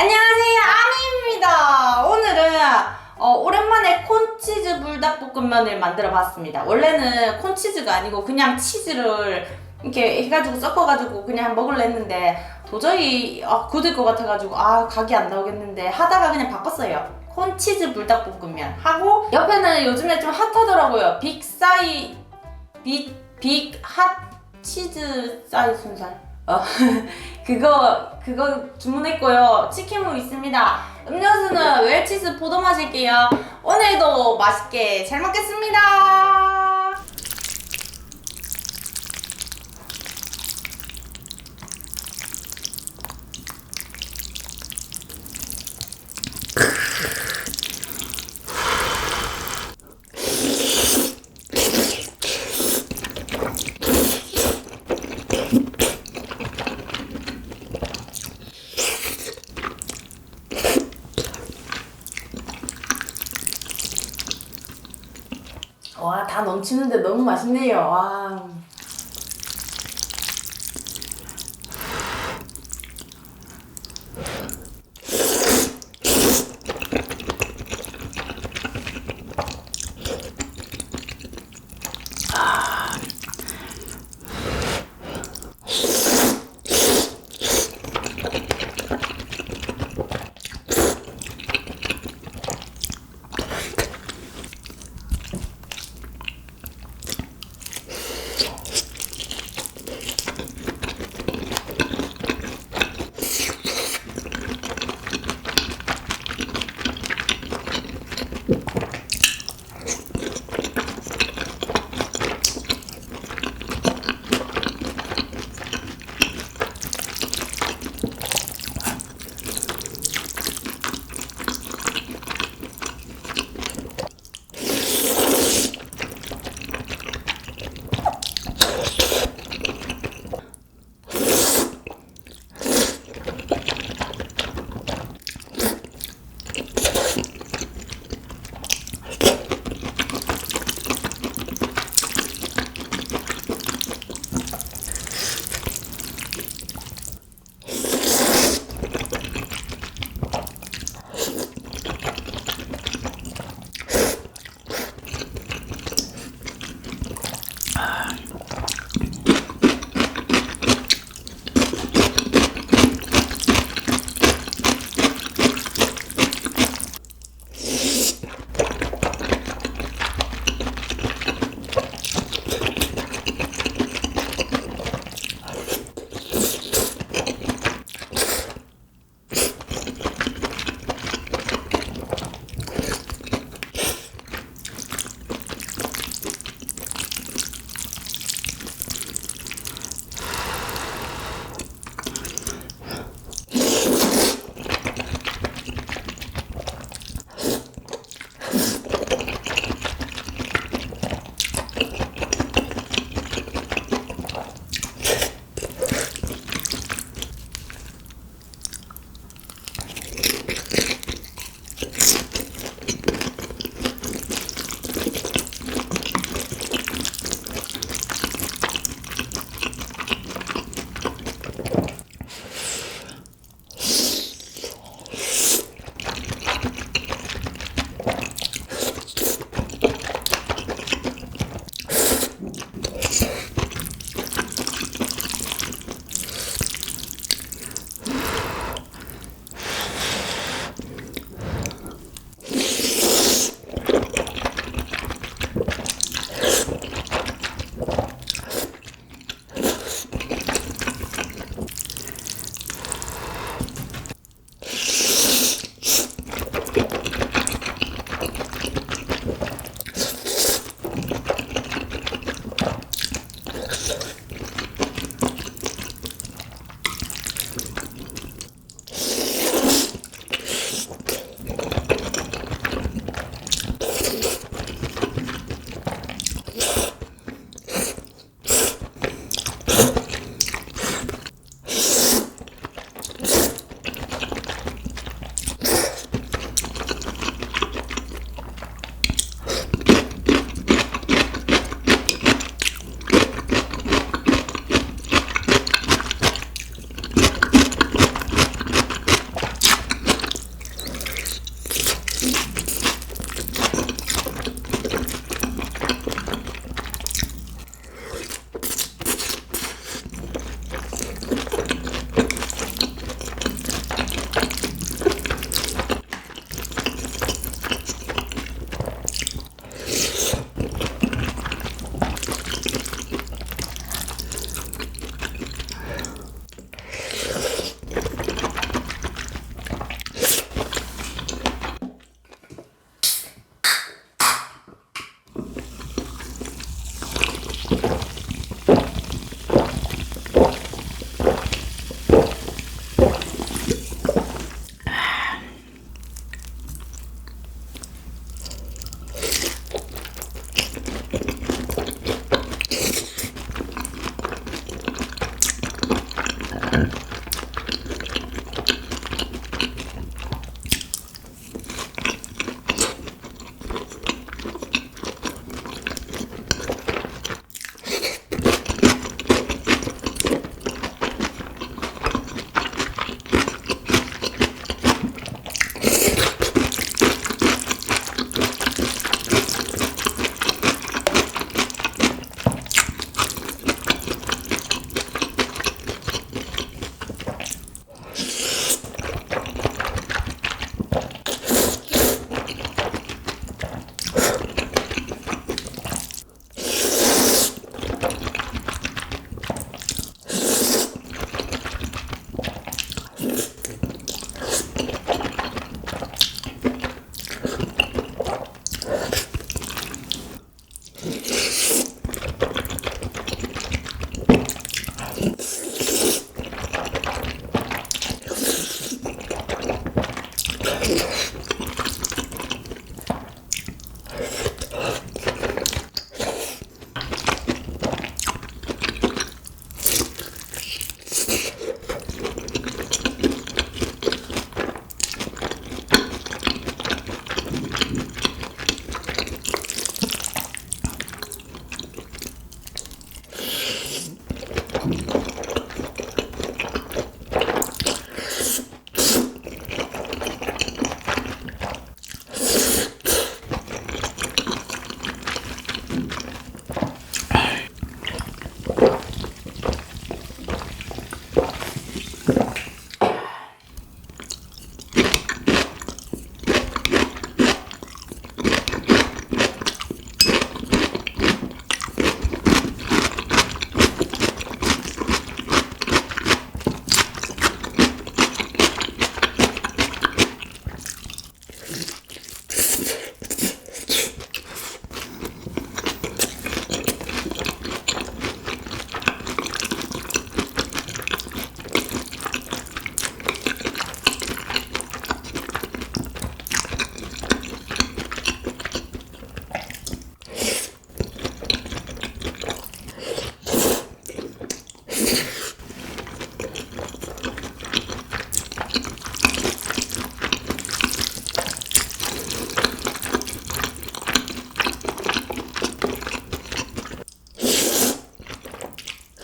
안녕하세요 아미입니다. 오늘은 어, 오랜만에 콘치즈 불닭볶음면을 만들어 봤습니다. 원래는 콘치즈가 아니고 그냥 치즈를 이렇게 해가지고 섞어가지고 그냥 먹으려 했는데 도저히 아, 굳을 것 같아가지고 아 각이 안 나오겠는데 하다가 그냥 바꿨어요. 콘치즈 불닭볶음면 하고 옆에는 요즘에 좀 핫하더라고요. 빅사이 빅, 빅핫 치즈 사이 순살 어, 그거 그거 주문했고요. 치킨무 있습니다. 음료수는 웰치즈 포도 마실게요. 오늘도 맛있게 잘 먹겠습니다. 와, 다 넘치는데 너무 맛있네요. 와.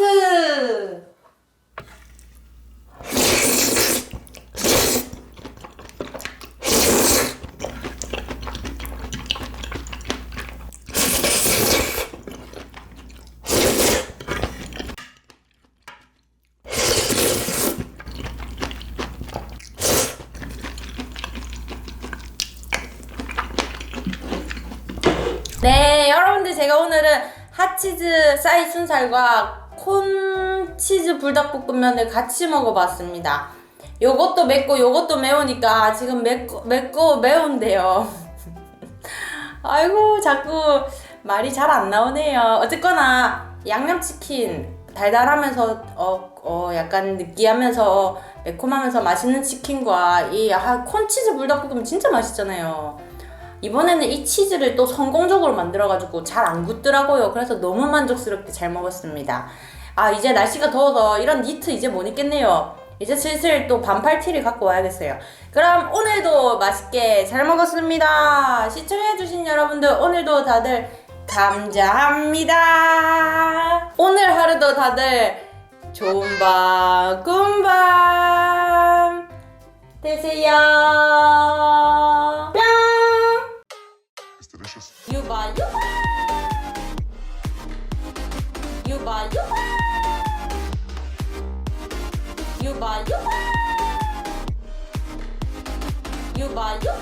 라스트! 네, 여러분들 제가 오늘은 핫치즈 싸이 순살과 콘 치즈 불닭볶음면을 같이 먹어봤습니다. 요것도 맵고 요것도 매우니까 지금 맵고, 맵고 매운데요. 아이고 자꾸 말이 잘 안 나오네요. 어쨌거나 양념치킨 달달하면서 어, 어 약간 느끼하면서 매콤하면서 맛있는 치킨과 이 아, 콘치즈 불닭볶음면 진짜 맛있잖아요. 이번에는 이 치즈를 또 성공적으로 만들어가지고 잘 안 굳더라고요. 그래서 너무 만족스럽게 잘 먹었습니다. 아, 이제 날씨가 더워서 이런 니트 이제 못 입겠네요. 이제 슬슬 또 반팔 티를 갖고 와야겠어요. 그럼 오늘도 맛있게 잘 먹었습니다. 시청해주신 여러분들 오늘도 다들 감사합니다. 오늘 하루도 다들 좋은 밤, 굿밤 되세요. bye.